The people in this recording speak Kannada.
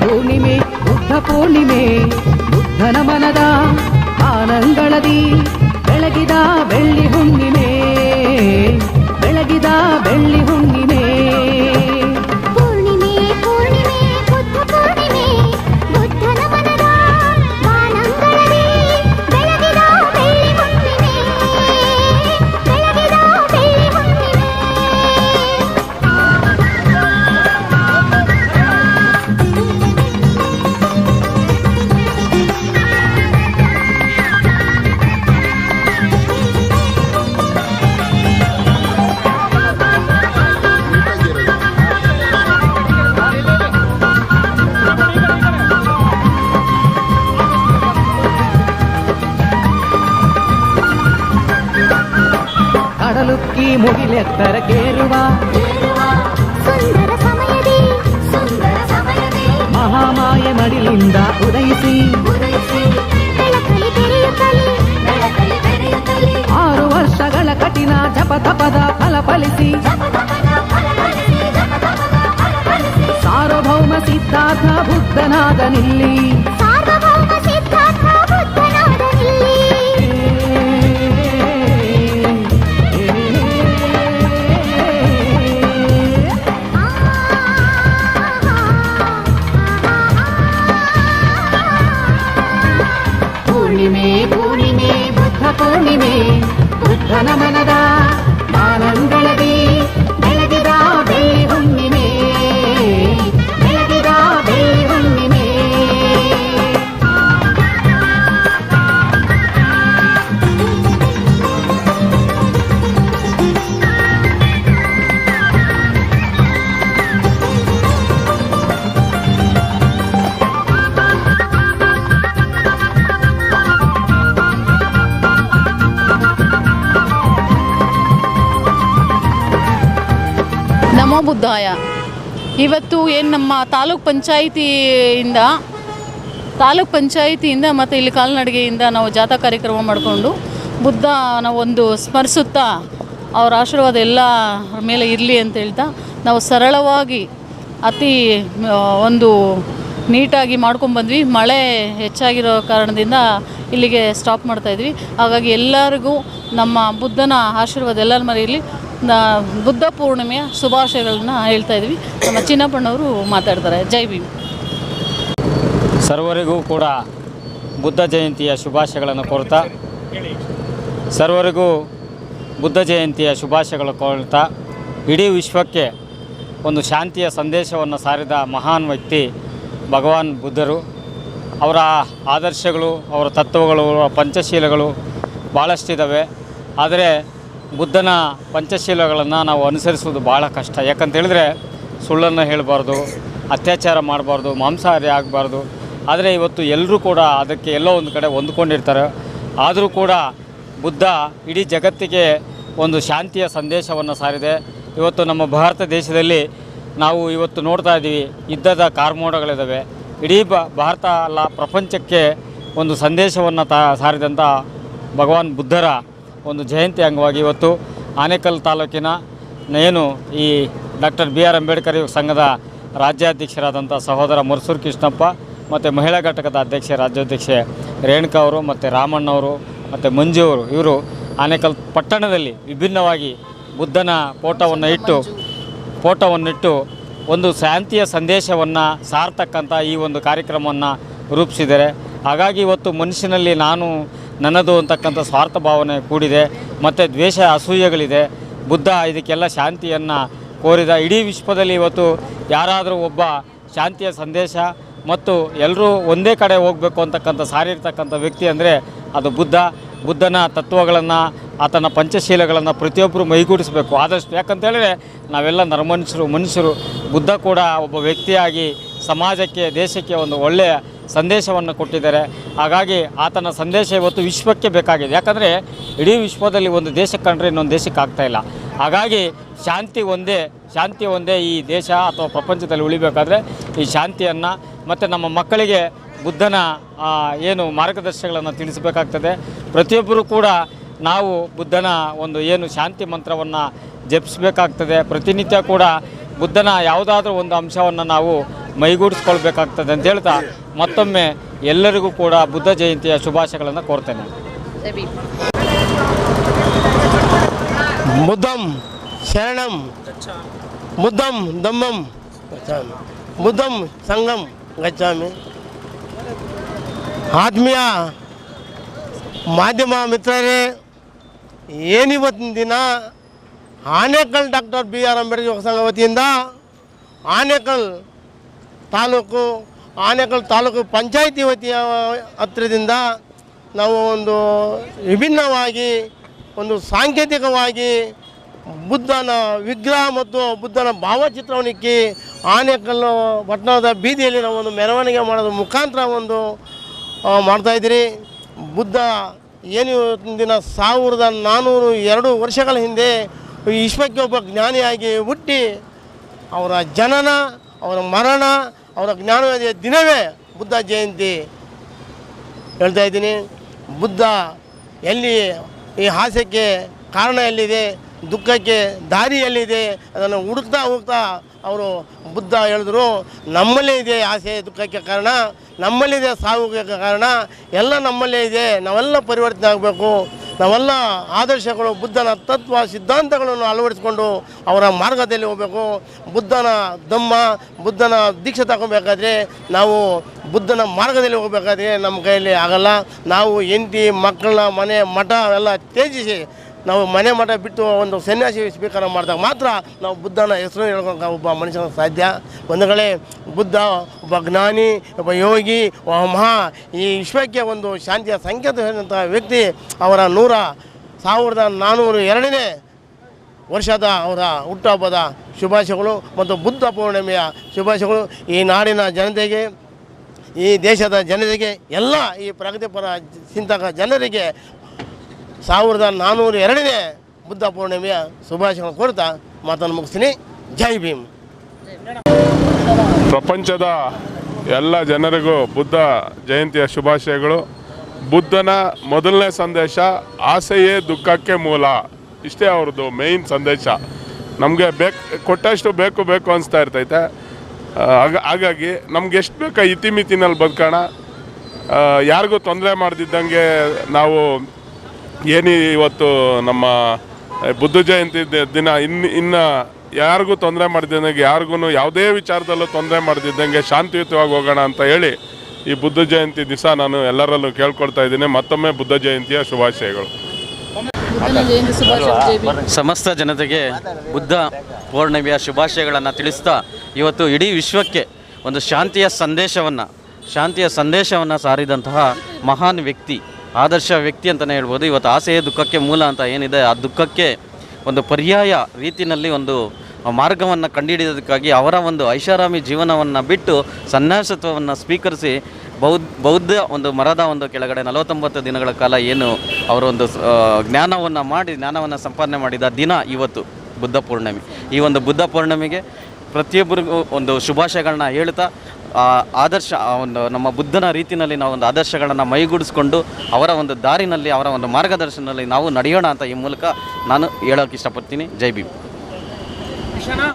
ಪೂರ್ಣಿಮೆ ಬುದ್ಧ ಪೂರ್ಣಿಮೆ ಬುದ್ಧನ ಮನದ ಆನಂಗಳದಿ ಬೆಳಗಿದ ಬೆಳ್ಳಿ ಹುಣ್ಣಿಮೆ ಬೆಳಗಿದ ಬೆಳ್ಳಿ ಹುಣ್ಣಿಮೆ. ಕಡಲುಕ್ಕಿ ಮುಗಿಲೆತ್ತರಕ್ಕೇರುವ ಸುಂದರ ಸಮಯದಿ ಸುಂದರ ಸಮಯದಿ ಮಹಾಮಾಯೆ ಮಡಿಲಿಂದ ಉದಯಿಸಿ ಉದಯಿಸಿ ಬೆಳಕಲಿ ಬೆರೆಯುತ್ತಲಿ ಬೆಳಕಲಿ ಬೆರೆಯುತ್ತಲಿ ಆರು ವರ್ಷಗಳ ಕಠಿಣ ಜಪ ತಪದ ಫಲ ಫಲಿಸಿ ಜಪತಪದ ಫಲಫಲಿಸಿ ಜಪತಪದ ಫಲಫಲಿಸಿ ಸಾರ್ವಭೌಮ ಸಿದ್ಧಾರ್ಥ ಬುದ್ಧನಾದ ಬುದ್ಧನ ನಮೋ ಬುದ್ಧಾಯ ಇವತ್ತು ಏನು ನಮ್ಮ ತಾಲೂಕ್ ಪಂಚಾಯಿತಿಯಿಂದ ತಾಲೂಕ್ ಪಂಚಾಯಿತಿಯಿಂದ ಮತ್ತು ಇಲ್ಲಿ ಕಾಲ್ನಡಿಗೆಯಿಂದ ನಾವು ಜಾಥಾ ಕಾರ್ಯಕ್ರಮ ಮಾಡಿಕೊಂಡು ಬುದ್ಧನ ಒಂದು ಸ್ಮರಿಸುತ್ತಾ ಅವರ ಆಶೀರ್ವಾದ ಎಲ್ಲ ಮೇಲೆ ಇರಲಿ ಅಂತ ಹೇಳ್ತಾ ನಾವು ಸರಳವಾಗಿ ಅತಿ ಒಂದು ನೀಟಾಗಿ ಮಾಡ್ಕೊಂಡ್ಬಂದ್ವಿ ಮಳೆ ಹೆಚ್ಚಾಗಿರೋ ಕಾರಣದಿಂದ ಇಲ್ಲಿಗೆ ಸ್ಟಾಪ್ ಮಾಡ್ತಾಯಿದ್ವಿ ಹಾಗಾಗಿ ಎಲ್ಲರಿಗೂ ನಮ್ಮ ಬುದ್ಧನ ಆಶೀರ್ವಾದ ಎಲ್ಲರ ನಾ- ಬುದ್ಧ ಪೂರ್ಣಿಮೆಯ ಶುಭಾಶಯಗಳನ್ನ ಹೇಳ್ತಾ ಇದ್ವಿ. ನಮ್ಮ ಚಿನ್ನಪ್ಪಣ್ಣವರು ಮಾತಾಡ್ತಾರೆ. ಜೈ ಭೀಮ್. ಸರ್ವರಿಗೂ ಕೂಡ ಬುದ್ಧ ಜಯಂತಿಯ ಶುಭಾಶಯಗಳನ್ನು ಕೋರ್ತಾ, ಸರ್ವರಿಗೂ ಬುದ್ಧ ಜಯಂತಿಯ ಶುಭಾಶಯಗಳು ಕೋರ್ತಾ, ಇಡೀ ವಿಶ್ವಕ್ಕೆ ಒಂದು ಶಾಂತಿಯ ಸಂದೇಶವನ್ನು ಸಾರಿದ ಮಹಾನ್ ವ್ಯಕ್ತಿ ಭಗವಾನ್ ಬುದ್ಧರು. ಅವರ ಆದರ್ಶಗಳು, ಅವರ ತತ್ವಗಳು ಪಂಚಶೀಲಗಳು ಭಾಳಷ್ಟಿದ್ದಾವೆ ಆದರೆ ಬುದ್ಧನ ಪಂಚಶೀಲಗಳನ್ನು ನಾವು ಅನುಸರಿಸುವುದು ಭಾಳ ಕಷ್ಟ. ಯಾಕಂತ ಹೇಳಿದ್ರೆ ಸುಳ್ಳನ್ನು ಹೇಳಬಾರ್ದು, ಅತ್ಯಾಚಾರ ಮಾಡಬಾರ್ದು, ಮಾಂಸಾಹಾರಿ ಆಗಬಾರ್ದು. ಆದರೆ ಇವತ್ತು ಎಲ್ಲರೂ ಕೂಡ ಅದಕ್ಕೆ ಎಲ್ಲೋ ಒಂದು ಕಡೆ ಹೊಂದ್ಕೊಂಡಿರ್ತಾರೆ. ಆದರೂ ಕೂಡ ಬುದ್ಧ ಇಡೀ ಜಗತ್ತಿಗೆ ಒಂದು ಶಾಂತಿಯ ಸಂದೇಶವನ್ನು ಸಾರಿದೆ. ಇವತ್ತು ನಮ್ಮ ಭಾರತ ದೇಶದಲ್ಲಿ ನಾವು ಇವತ್ತು ನೋಡ್ತಾ ಇದ್ದೀವಿ, ಯುದ್ಧದ ಕಾರ್ಮೋಡಗಳಿದ್ದಾವೆ ಇಡೀ ಬ, ಭಾರತ ಅಲ್ಲ, ಪ್ರಪಂಚಕ್ಕೆ ಒಂದು ಸಂದೇಶವನ್ನು ತಾ ಸಾರಿದಂಥ ಭಗವಾನ್ ಬುದ್ಧರ ಒಂದು ಜಯಂತಿ ಅಂಗವಾಗಿ ಇವತ್ತು ಆನೇಕಲ್ ತಾಲೂಕಿನ ಏನು ಈ ಡಾಕ್ಟರ್ ಬಿ ಆರ್ ಅಂಬೇಡ್ಕರ್ ಸಂಘದ ರಾಜ್ಯಾಧ್ಯಕ್ಷರಾದಂಥ ಸಹೋದರ ಮುರ್ಸೂರು ಕೃಷ್ಣಪ್ಪ ಮತ್ತು ಮಹಿಳಾ ಘಟಕದ ಅಧ್ಯಕ್ಷೆ, ರಾಜ್ಯಾಧ್ಯಕ್ಷೆ ರೇಣುಕಾ ಅವರು ಮತ್ತು ರಾಮಣ್ಣವರು ಮತ್ತು ಮಂಜು ಅವರು, ಇವರು ಆನೇಕಲ್ ಪಟ್ಟಣದಲ್ಲಿ ವಿಭಿನ್ನವಾಗಿ ಬುದ್ಧನ ಫೋಟೋವನ್ನು ಇಟ್ಟು ಫೋಟೋವನ್ನಿಟ್ಟು ಒಂದು ಶಾಂತಿಯ ಸಂದೇಶವನ್ನು ಸಾರ್ತಕ್ಕಂಥ ಈ ಒಂದು ಕಾರ್ಯಕ್ರಮವನ್ನು ರೂಪಿಸಿದ್ದಾರೆ. ಹಾಗಾಗಿ ಇವತ್ತು ಮನುಷ್ಯನಲ್ಲಿ ನಾನು ನನ್ನದು ಅಂತಕ್ಕಂಥ ಸ್ವಾರ್ಥ ಭಾವನೆ ಕೂಡಿದೆ, ಮತ್ತು ದ್ವೇಷ, ಅಸೂಯೆಗಳಿದೆ. ಬುದ್ಧ ಇದಕ್ಕೆಲ್ಲ ಶಾಂತಿಯನ್ನು ಕೋರಿದ ಇಡೀ ವಿಶ್ವದಲ್ಲಿ ಇವತ್ತು ಯಾರಾದರೂ ಒಬ್ಬ ಶಾಂತಿಯ ಸಂದೇಶ ಮತ್ತು ಎಲ್ಲರೂ ಒಂದೇ ಕಡೆ ಹೋಗಬೇಕು ಅಂತಕ್ಕಂಥ ಸಾರಿರ್ತಕ್ಕಂಥ ವ್ಯಕ್ತಿ ಅಂದರೆ ಅದು ಬುದ್ಧ. ಬುದ್ಧನ ತತ್ವಗಳನ್ನು, ಆತನ ಪಂಚಶೀಲಗಳನ್ನು ಪ್ರತಿಯೊಬ್ಬರು ಮೈಗೂಡಿಸಬೇಕು. ಆದಷ್ಟು ಯಾಕಂತೇಳಿದ್ರೆ ನಾವೆಲ್ಲ ನರಮನುಷ್ಯರು, ಮನುಷ್ಯರು. ಬುದ್ಧ ಕೂಡ ಒಬ್ಬ ವ್ಯಕ್ತಿಯಾಗಿ ಸಮಾಜಕ್ಕೆ, ದೇಶಕ್ಕೆ ಒಂದು ಒಳ್ಳೆಯ ಸಂದೇಶವನ್ನು ಕೊಟ್ಟಿದ್ದಾರೆ. ಹಾಗಾಗಿ ಆತನ ಸಂದೇಶ ಇವತ್ತು ವಿಶ್ವಕ್ಕೆ ಬೇಕಾಗಿದೆ. ಯಾಕಂದರೆ ಇಡೀ ವಿಶ್ವದಲ್ಲಿ ಒಂದು ದೇಶಕ್ಕೆ ಕಂಡ್ರೆ ಇನ್ನೊಂದು ದೇಶಕ್ಕೆ ಆಗ್ತಾ ಇಲ್ಲ. ಹಾಗಾಗಿ ಶಾಂತಿ ಒಂದೇ ಶಾಂತಿ ಒಂದೇ ಈ ದೇಶ ಅಥವಾ ಪ್ರಪಂಚದಲ್ಲಿ ಉಳಿಬೇಕಾದ್ರೆ ಈ ಶಾಂತಿಯನ್ನು ಮತ್ತು ನಮ್ಮ ಮಕ್ಕಳಿಗೆ ಬುದ್ಧನ ಏನು ಮಾರ್ಗದರ್ಶನಗಳನ್ನು ತಿಳಿಸಬೇಕಾಗ್ತದೆ. ಪ್ರತಿಯೊಬ್ಬರೂ ಕೂಡ ನಾವು ಬುದ್ಧನ ಒಂದು ಏನು ಶಾಂತಿ ಮಂತ್ರವನ್ನು ಜಪಿಸಬೇಕಾಗ್ತದೆ. ಪ್ರತಿನಿತ್ಯ ಕೂಡ ಬುದ್ಧನ ಯಾವುದಾದ್ರೂ ಒಂದು ಅಂಶವನ್ನು ನಾವು ಮೈಗೂಡಿಸ್ಕೊಳ್ಬೇಕಾಗ್ತದೆ ಅಂತ ಹೇಳ್ತಾ ಮತ್ತೊಮ್ಮೆ ಎಲ್ಲರಿಗೂ ಕೂಡ ಬುದ್ಧ ಜಯಂತಿಯ ಶುಭಾಶಯಗಳನ್ನು ಕೋರ್ತೇನೆ. ಮುದ್ದಂ, ಶರಣಂ ಬುದ್ಧಂ ದಮ್ಮಂ ಗಚ್ಚಾಮಿ ಬುದ್ಧಂ ಸಂಗಂ ಗಚ್ಚಾಮಿ ಆತ್ಮೀಯ ಮಾಧ್ಯಮ ಮಿತ್ರರೇ, ಏನಿವತ್ತಿನ ದಿನ Anekal doctor B R Ambedkar ಸಂಘ ವತಿಯಿಂದ ಆನೇಕಲ್ ತಾಲೂಕು, ಆನೆಕಲ್ ತಾಲೂಕು ಪಂಚಾಯಿತಿ ವತಿಯ ಹತ್ತಿರದಿಂದ ನಾವು ಒಂದು ವಿಭಿನ್ನವಾಗಿ, ಒಂದು ಸಾಂಕೇತಿಕವಾಗಿ ಬುದ್ಧನ ವಿಗ್ರಹ ಮತ್ತು ಬುದ್ಧನ ಭಾವಚಿತ್ರವನ್ನು ಇಕ್ಕಿ ಆನೇಕಲ್ಲು ಪಟ್ಟಣದ ಬೀದಿಯಲ್ಲಿ ನಾವು ಒಂದು ಮೆರವಣಿಗೆ ಮಾಡೋದ್ರ ಮುಖಾಂತರ ಒಂದು ಮಾಡ್ತಾಯಿದ್ದೀರಿ ಬುದ್ಧ ಏನು ದಿನ ಸಾವಿರದ ನಾನ್ನೂರು ಎರಡು ವರ್ಷಗಳ ಹಿಂದೆ ವಿಶ್ವಕ್ಕೆ ಒಬ್ಬ ಜ್ಞಾನಿಯಾಗಿ ಹುಟ್ಟಿ ಅವರ ಜನನ, ಅವರ ಮರಣ ಅವರ ಜ್ಞಾನೋದಯ ದಿನವೇ ಬುದ್ಧ ಜಯಂತಿ ಹೇಳ್ತಾ ಇದ್ದೀನಿ. ಬುದ್ಧ ಎಲ್ಲಿ ಈ ಹಾಸ್ಯಕ್ಕೆ ಕಾರಣ ಎಲ್ಲಿದೆ, ದುಃಖಕ್ಕೆ ದಾರಿ ಎಲ್ಲಿದೆ, ಅದನ್ನು ಹುಡುಕ್ತಾ ಹೋಗ್ತಾ ಅವರು ಬುದ್ಧ ಹೇಳಿದ್ರು. ನಮ್ಮಲ್ಲೇ ಇದೆ ಆಸೆ ದುಃಖಕ್ಕೆ ಕಾರಣ, ನಮ್ಮಲ್ಲಿದೆ ಸಾವಿಗೆ ಕಾರಣ, ಎಲ್ಲ ನಮ್ಮಲ್ಲೇ ಇದೆ, ನಾವೆಲ್ಲ ಪರಿವರ್ತನೆ ಆಗಬೇಕು. ನಾವೆಲ್ಲ ಆದರ್ಶಗಳು, ಬುದ್ಧನ ತತ್ವ, ಸಿದ್ಧಾಂತಗಳನ್ನು ಅಳವಡಿಸ್ಕೊಂಡು ಅವರ ಮಾರ್ಗದಲ್ಲಿ ಹೋಗಬೇಕು. ಬುದ್ಧನ ದಮ್ಮ ಬುದ್ಧನ ದೀಕ್ಷೆ ತಗೋಬೇಕಾದ್ರೆ ನಾವು ಬುದ್ಧನ ಮಾರ್ಗದಲ್ಲಿ ಹೋಗಬೇಕಾದ್ರೆ ನಮ್ಮ ಕೈಯಲ್ಲಿ ಆಗಲ್ಲ. ನಾವು ಹೆಂಡತಿ, ಮಕ್ಕಳನ್ನ, ಮನೆ, ಮಠ ಅವೆಲ್ಲ ತ್ಯಜಿಸಿ ನಾವು ಮನೆ ಮಠ ಬಿಟ್ಟು ಒಂದು ಸನ್ಯಾಸಿ ಸ್ವೀಕಾರ ಮಾಡಿದಾಗ ಮಾತ್ರ ನಾವು ಬುದ್ಧನ ಹೆಸರು ಹೇಳ್ಕೊಂಡು ಒಬ್ಬ ಮನುಷ್ಯನ ಸಾಧ್ಯ. ಒಂದು ಕಡೆ ಬುದ್ಧ, ಒಬ್ಬ ಜ್ಞಾನಿ, ಒಬ್ಬ ಯೋಗಿ, ಒಬ್ಬ ಮಹಾ. ಈ ವಿಶ್ವಕ್ಕೆ ಒಂದು ಶಾಂತಿಯ ಸಂಕೇತ ಹೇಳಿದಂಥ ವ್ಯಕ್ತಿ ಅವರ ನೂರ ಸಾವಿರದ ನಾನ್ನೂರು ಎರಡನೇ ವರ್ಷದ ಅವರ ಹುಟ್ಟುಹಬ್ಬದ ಶುಭಾಶಯಗಳು ಮತ್ತು ಬುದ್ಧ ಪೌರ್ಣಿಮೆಯ ಶುಭಾಶಯಗಳು ಈ ನಾಡಿನ ಜನತೆಗೆ, ಈ ದೇಶದ ಜನರಿಗೆ ಎಲ್ಲ ಈ ಪ್ರಗತಿಪರ ಚಿಂತಕ ಜನರಿಗೆ ಸಾವಿರದ ನಾನ್ನೂರ ಎರಡನೇ ಬುದ್ಧ ಪೂರ್ಣಿಮೆಯ ಶುಭಾಶಯಗಳನ್ನು ಕೋರ್ತಾ ಮಾತನ್ನು ಮುಗಿಸ್ತೀನಿ. ಜೈ ಭೀಮ್. ಪ್ರಪಂಚದ ಎಲ್ಲ ಜನರಿಗೂ ಬುದ್ಧ ಜಯಂತಿಯ ಶುಭಾಶಯಗಳು. ಬುದ್ಧನ ಮೊದಲನೇ ಸಂದೇಶ ಆಸೆಯೇ ದುಃಖಕ್ಕೆ ಮೂಲ. ಇಷ್ಟೇ ಅವ್ರದ್ದು ಮೇಯ್ನ್ ಸಂದೇಶ. ನಮಗೆ ಬೇಕು, ಕೊಟ್ಟಷ್ಟು ಬೇಕು ಬೇಕು ಅನಿಸ್ತಾ ಇರ್ತೈತೆ. ಹಾಗ- ಹಾಗಾಗಿ ನಮ್ಗೆ ಎಷ್ಟು ಬೇಕಾ ಇತಿಮಿತಿನಲ್ಲಿ ಬದುಕೋಣ. ಯಾರಿಗೂ ತೊಂದರೆ ಮಾಡ್ದಿದ್ದಂಗೆ ನಾವು ಏನು ಇವತ್ತು ನಮ್ಮ ಬುದ್ಧ ಜಯಂತಿ ದಿನ ಇನ್ನು ಇನ್ನು ಯಾರಿಗೂ ತೊಂದರೆ ಮಾಡಿದ್ದಂಗೆ ಯಾರಿಗೂ ಯಾವುದೇ ವಿಚಾರದಲ್ಲೂ ತೊಂದರೆ ಮಾಡಿದ್ದಂಗೆ ಶಾಂತಿಯುತವಾಗಿ ಹೋಗೋಣ ಅಂತ ಹೇಳಿ ಈ ಬುದ್ಧ ಜಯಂತಿ ದಿವಸ ನಾನು ಎಲ್ಲರಲ್ಲೂ ಕೇಳ್ಕೊಳ್ತಾ ಇದ್ದೀನಿ. ಮತ್ತೊಮ್ಮೆ ಬುದ್ಧ ಜಯಂತಿಯ ಶುಭಾಶಯಗಳು. ಸಮಸ್ತ ಜನತೆಗೆ ಬುದ್ಧ ಪೌರ್ಣಿಮೆಯ ಶುಭಾಶಯಗಳನ್ನು ತಿಳಿಸ್ತಾ ಇವತ್ತು ಇಡೀ ವಿಶ್ವಕ್ಕೆ ಒಂದು ಶಾಂತಿಯ ಸಂದೇಶವನ್ನು ಶಾಂತಿಯ ಸಂದೇಶವನ್ನು ಸಾರಿದಂತಹ ಮಹಾನ್ ವ್ಯಕ್ತಿ ಆದರ್ಶ ವ್ಯಕ್ತಿ ಅಂತಲೇ ಹೇಳ್ಬೋದು. ಇವತ್ತು ಆಸೆಯೇ ದುಃಖಕ್ಕೆ ಮೂಲ ಅಂತ ಏನಿದೆ, ಆ ದುಃಖಕ್ಕೆ ಒಂದು ಪರ್ಯಾಯ ರೀತಿಯಲ್ಲಿ ಒಂದು ಮಾರ್ಗವನ್ನು ಕಂಡುಹಿಡಿಯೋದಕ್ಕಾಗಿ ಅವರ ಒಂದು ಐಷಾರಾಮಿ ಜೀವನವನ್ನು ಬಿಟ್ಟು ಸನ್ಯಾಸತ್ವವನ್ನು ಸ್ವೀಕರಿಸಿ ಬೌದ್ಧ ಒಂದು ಮರದ ಒಂದು ಕೆಳಗಡೆ ನಲವತ್ತೊಂಬತ್ತು ದಿನಗಳ ಕಾಲ ಏನು ಅವರೊಂದು ಜ್ಞಾನವನ್ನು ಮಾಡಿ, ಜ್ಞಾನವನ್ನು ಸಂಪಾದನೆ ಮಾಡಿದ ದಿನ ಇವತ್ತು ಬುದ್ಧ ಪೂರ್ಣಿಮೆ. ಈ ಒಂದು ಬುದ್ಧ ಪೂರ್ಣಿಮೆಗೆ ಪ್ರತಿಯೊಬ್ಬರಿಗೂ ಒಂದು ಶುಭಾಶಯಗಳನ್ನ ಹೇಳ್ತಾ ಆದರ್ಶ ಒಂದು ನಮ್ಮ ಬುದ್ಧನ ರೀತಿಯಲ್ಲಿ ನಾವು ಒಂದು ಆದರ್ಶಗಳನ್ನು ಮೈಗೂಡಿಸ್ಕೊಂಡು ಅವರ ಒಂದು ದಾರಿನಲ್ಲಿ, ಅವರ ಒಂದು ಮಾರ್ಗದರ್ಶನದಲ್ಲಿ ನಾವು ನಡೆಯೋಣ ಅಂತ ಈ ಮೂಲಕ ನಾನು ಹೇಳೋಕೆ ಇಷ್ಟಪಡ್ತೀನಿ. ಜೈ ಭೀಮ್.